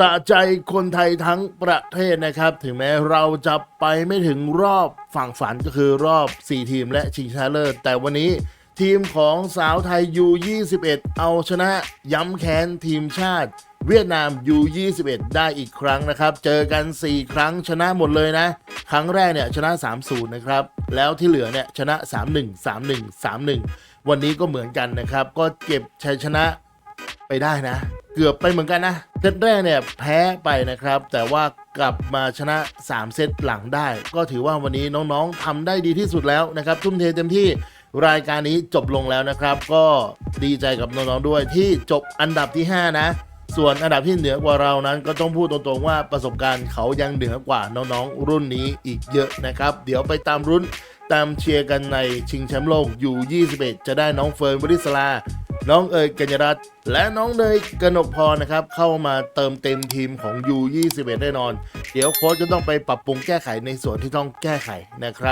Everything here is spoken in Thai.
สะใจคนไทยทั้งประเทศนะครับ ถึงแม้เราจะไปไม่ถึงรอบฝั่งฝันก็คือรอบ 4 ทีมและชิงชนะเลิศแต่วันนี้ทีมของสาวไทย U21 เอาชนะย้ำแค้นทีมชาติ เวียดนาม U21 ได้อีกครั้งนะครับ เจอกัน 4 ครั้งชนะหมดเลยนะ ครั้งแรกเนี่ยชนะ 3-0 นะครับ แล้วที่เหลือเนี่ยชนะ 3-1 3-1 3-1 วันนี้ก็เหมือนกันนะครับ ก็เก็บชัยชนะไปได้นะ เกือบไปเหมือนกันนะ เซตแรกเนี่ยแพ้ไปนะครับ แต่ว่ากลับมาชนะ 3 เซตหลังได้ ก็ถือว่าวันนี้น้องๆทำได้ดีที่สุดแล้วนะครับทุ่มเทเต็มที่รายการนี้จบลงแล้วนะครับ ก็ดีใจกับน้องๆด้วยที่จบอันดับที่ 5 นะ ส่วนอันดับที่เหนือกว่าเรานั้น ก็ต้องพูดตรงๆว่าประสบการณ์เขายังเหนือกว่าน้องๆรุ่นนี้อีกเยอะนะครับ เดี๋ยวไปตามรุ่นตามเชียร์กันในชิงแชมป์โลกอยู่21จะได้น้องเฟิร์นวริศลา น้องเอ๋ยกัญญรัตน์และน้องเนยกนกพรนะครับ เข้ามาเติมเต็มทีมของ U21 แน่นอน เดี๋ยวโค้ชก็ต้องไปปรับปรุงแก้ไขในส่วนที่ต้องแก้ไขนะครับ